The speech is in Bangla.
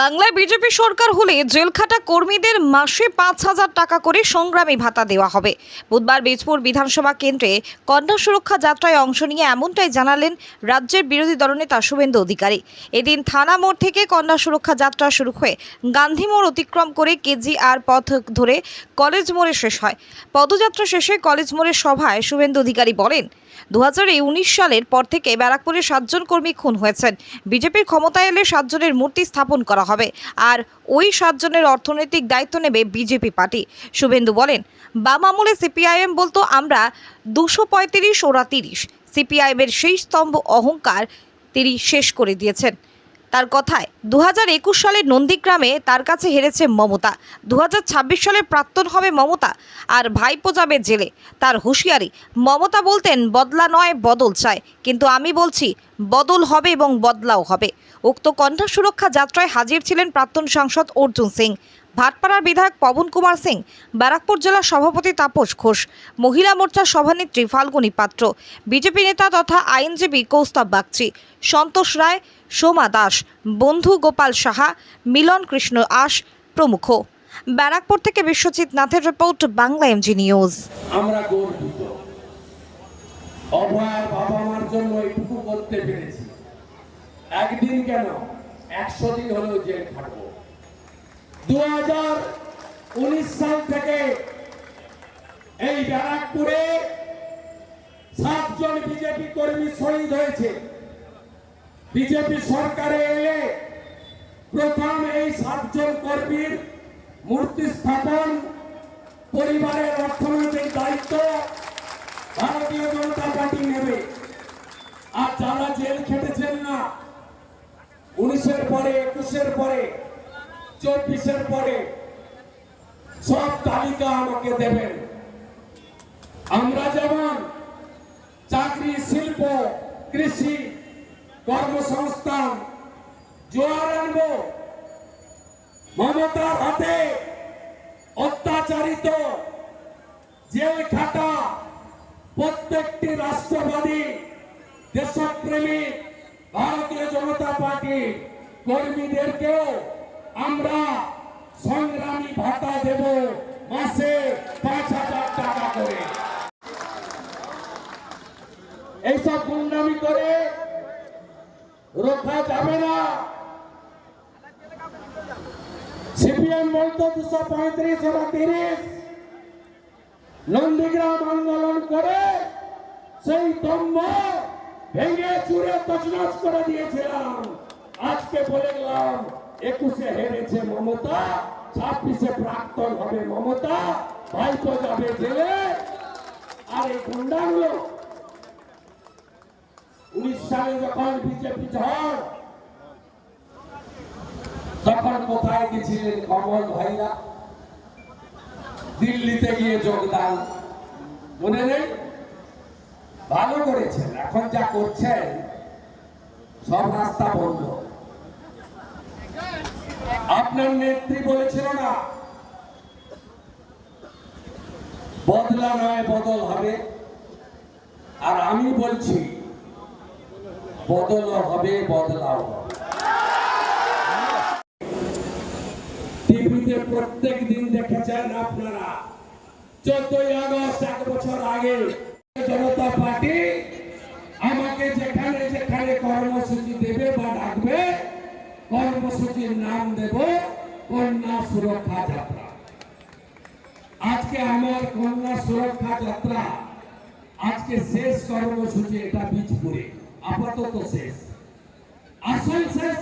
বাংলায় বিজেপি সরকার হলে জেলখাটা কর্মীদের মাসে পাঁচ হাজার টাকা করে সংগ্রামী ভাতা দেওয়া হবে। বুধবার বীজপুর বিধানসভা কেন্দ্রে কন্যা সুরক্ষা যাত্রায় অংশ নিয়ে এমনটাই জানালেন রাজ্যের বিরোধী দলনেতা শুভেন্দু অধিকারী। এদিন থানা মোড় থেকে কন্যা সুরক্ষা যাত্রা শুরু হয়ে গান্ধী মোড় অতিক্রম করে কেজিআর পথ ধরে কলেজ মোড়ে শেষ হয়। পদযাত্রা শেষে কলেজ মোড়ের সভায় শুভেন্দু অধিকারী বলেন দু হাজার উনিশ সালের পর থেকে ব্যারাকপুরে সাতজন কর্মী খুন হয়েছেন। বিজেপির ক্ষমতায় এলে সাতজনের মূর্তি স্থাপন করা হবে। আর ওই সাতজনের অর্থনৈতিক দায়িত্ব নেবে বিজেপি পার্টি। শুভেন্দু বলেন, বাম আমলে সিপিআইএম বলতো আমরা দুশো পঁয়ত্রিশ ওরা তিরিশ। সিপিআইএমের সেই স্তম্ভ অহংকার তিনি শেষ করে দিয়েছেন। তার কথায় দু একুশ সালে নন্দীগ্রামে তার কাছে হেরেছে মমতা। দু হাজার ছাব্বিশ সালে প্রাক্তন হবে মমতা, আর ভাইপো যাবে জেলে। তার হুঁশিয়ারি, মমতা বলতেন, বদলা নয়, বদল চায় কিন্তু আমি বলছি, বদল হবে এবং বদলাও হবে। উক্ত কণ্ঠ সুরক্ষা যাত্রায় হাজির ছিলেন প্রাক্তন সাংসদ অর্জুন সিং। ভাটপাড়ার বিধায়ক পবন কুমার সিং, ব্যারাকপুর জেলার সভাপতি তাপস ঘোষ, মহিলা মোর্চার সভানেত্রী ফাল্গুনী পাত্র, বিজেপি নেতা তথা আইনজীবী কৌস্তাব বাগচি, সন্তোষ রায়, সোমা দাস, বন্ধু গোপাল সাহা, মিলন কৃষ্ণ আশ প্রমুখ। ব্যারাকপুর থেকে বিশ্বজিৎ নাথের রিপোর্ট, বাংলা এমজি নিউজ। একশো দিন জেল খাটবো। দু হাজার উনিশ সাল থেকে এই ব্যারাকপুরে সাতজন বিজেপি কর্মী শহীদ হয়েছে। বিজেপি সরকারে এলে প্রথম এই সাতজন কর্মীর মূর্তি স্থাপন পরিবারের অর্থনৈতিক দায়িত্ব ভারতীয় জনতা পার্টি নেবে। আর যারা জেল খেটেছেন না, উনিশের পরে, একুশের পরে চব্বিশের পরে সব তালিকা আমাকে দেবেন। আমরা যেমন চাকরি, শিল্প, কৃষি, কর্মসংস্থান, জোয়ার আনব, মমতার হাতে অত্যাচারিত জেল খাটা প্রত্যেকটি রাষ্ট্রবাদী দেশপ্রেমিক ভারতীয় জনতা পার্টি কর্মীদেরকেও আমরা সংগ্রামী ভাতা দেব মাসে পাঁচ হাজার টাকা করে। এইসব গুন্ডামি করে রোখা যাবে না। সিপিএম বলতো দুশো পঁয়ত্রিশ ওরা তিরিশ। নন্দীগ্রাম আন্দোলন করে সেই তম্ব ভেঙে চুরে তছনছ করে দিয়েছিলাম। আজকে বলে গেলাম, একুশে হেরেছে মমতা। ছাব্বিশে প্রাক্তন হবে মমতা ভাইপো যাবে জেলে। আর এই গুন্ডাগুলো, উনিশ সালে যখন বিজেপি ঝড়, তখন কোথায় গেছিলেন কমল ভাইরা? দিল্লিতে গিয়ে যোগদান। মনে নেই? ভালো করেছেন, এখন যা করছেন, সব রাস্তা বন্ধ। আপনার নেত্রী বলেছিল না? বদলা নয়, বদল হবে। আর আমি বলছি, বদলও হবে, বদলাও টিভিতে প্রত্যেক দিন দেখেছেন আপনারা, চোদ্দই আগস্ট, এক বছর আগে জনতা পার্টি আমাকে যেখানে যেখানে কর্মসূচি দেবে বা ডাকবে কর্মসূচির নাম দেব কন্যা সুরক্ষা যাত্রা। আজকে আমার কন্যা সুরক্ষা যাত্রা, আজকে শেষ কর্মসূচি এটা বীজপুরে, আপাতত শেষ। আসল শেষ